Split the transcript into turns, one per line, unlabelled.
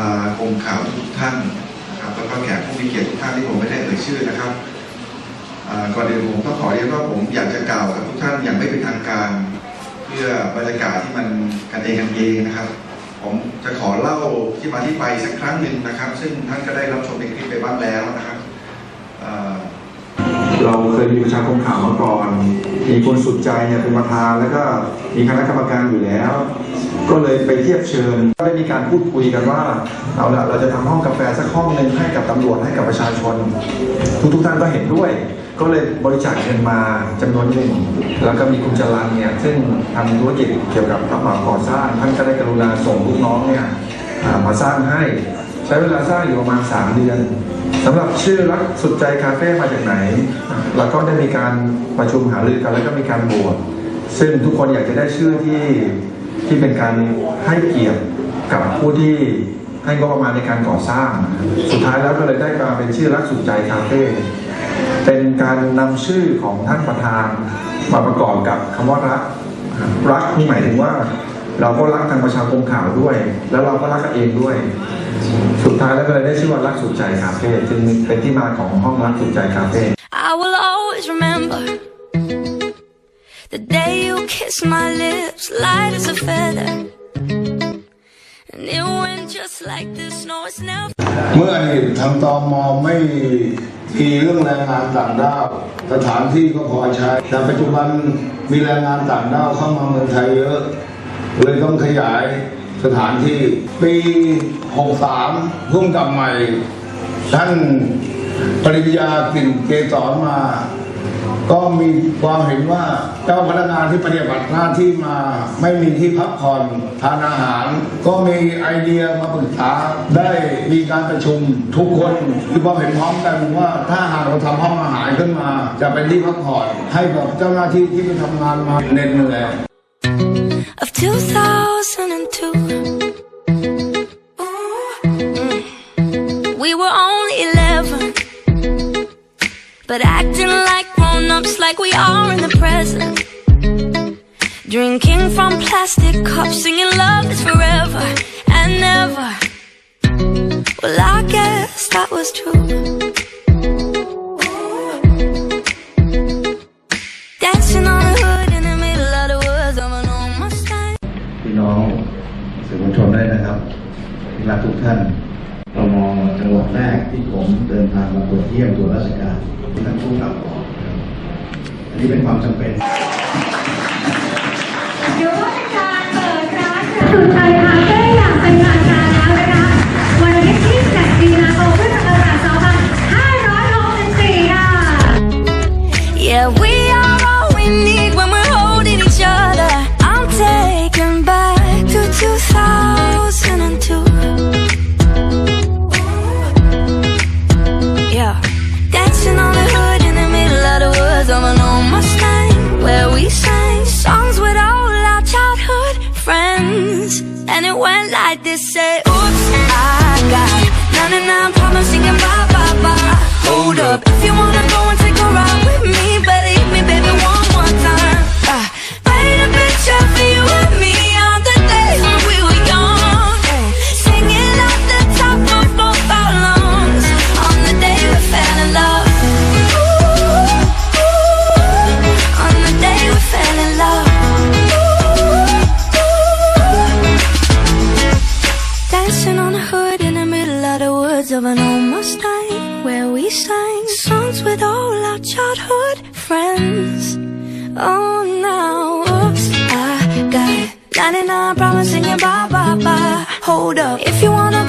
อ่ากรมข่าวทุกท่านนะครับแล้วก็แขกผู้มีเกียรติทุกท่านที่ผมไม่ได้เอ่ยชื่อนะครับก่อนอื่นผมต้องขอเรียนว่าผมอยากจะกล่าวกับทุกท่านอย่างไม่เป็นทางการ เพื่อบรรยากาศที่มันกันเองกันเองนะครับ ผมจะขอเล่าที่มาที่ไปสักครั้งหนึ่งนะครับ ซึ่งท่านก็ได้รับชมในคลิปไปบ้างแล้วนะครับ
เราเคยมีประชาคมข่าวมาก่อน มีคนสุดใจเนี่ยเป็นประธานแล้วก็มีคณะกรรมการอยู่แล้ว เลยไปเทียบเชิญ ก็ได้มีการพูดคุยกันว่า เอาละเราจะทำห้องกาแฟสักห้องหนึ่งให้กับตำรวจให้กับประชาชน ทุกทุกท่านก็เห็นด้วย ก็เลยบริจาคเงินมาจำนวนหนึ่ง แล้วก็มีคุณจรันเนี่ย ซึ่งทำธุรกิจเกี่ยวกับรับเหมาก่อสร้าง ท่านก็ได้กรุณาส่งลูกน้องเนี่ยมาสร้างให้ ใช้เวลาสร้างอยู่ประมาณ 3 เดือนสำหรับชื่อรักสุดใจคาเฟ่มาจากไหนเราก็ได้มีการประชุมหารือกันแล้วก็มีการโหวตซึ่งทุกคนอยากจะได้ชื่อที่ ที่เป็นการให้เกียรติกับผู้ที่ให้งบประมาณในการก่อสร้าง สุดท้ายแล้วก็เลยได้มาเป็นชื่อรักสุดใจคาเฟ่เป็นการนำชื่อของท่านประธานมาประกอบกับคำว่ารัก รักนี่หมายถึงว่า เราก็รักทางประชาคมข่าวด้วย แล้วเราก็รักกันเองด้วย สุดท้ายแล้วก็เลยได้ชื่อว่ารักสุดใจคาเฟ่จึงเป็นที่มาของห้องรักสุดใจคาเฟ่
kiss my lips, light as a feather. And it went just like this. No, it's never.
เมื่ออดีตทางตอมอไม่มีเรื่องแรงงานต่างด้าวสถานที่ก็พอใช้ แต่ปัจจุบันมีแรงงานต่างด้าวเข้ามาเมืองไทยเยอะ เลยต้องขยายสถานที่ ปี 63พุ่งกับใหม่ ท่านปริยากลิ่นเกสรมา ก็มีความเห็นว่าเจ้าพนักงานที่ปฏิบัติหน้าที่มา ไม่มีที่พักผ่อนทานอาหาร ก็มีไอเดียมาปรึกษาได้มีการประชุมทุกคนมีความเห็นพร้อมกันว่าถ้าหากเราทำห้องอาหารขึ้นมา จะเป็นที่พักผ่อนให้กับเจ้าหน้าที่ที่ไปทำงานมาเหน็ดเหนื่อย
of 2002. We were only 11, but acting like grown ups, like we are in the present. Drinking from plastic cups, singing love is forever and never. Well, I guess that was true. Dancing on the hood in the middle of the woods of an old Mustang.
พี่น้องสื่อมวลชนได้นะครับที่รักทุกท่านเรามองจังหวัดแรกที่ผมเดินทางมาตรวจเยี่ยมตัวราชการท่านผู้กำกับบ อันนี้เป็นความจำเป็น
เดี๋ยวว่าจะการเปิดร้านค่ะ
this: say, Oops, I got 99 problems singing bye bye bye. Hold up, if you wanna go childhood friends. Oh now, oops, I got 99 problems singing bye bye bye. Hold up, if you wanna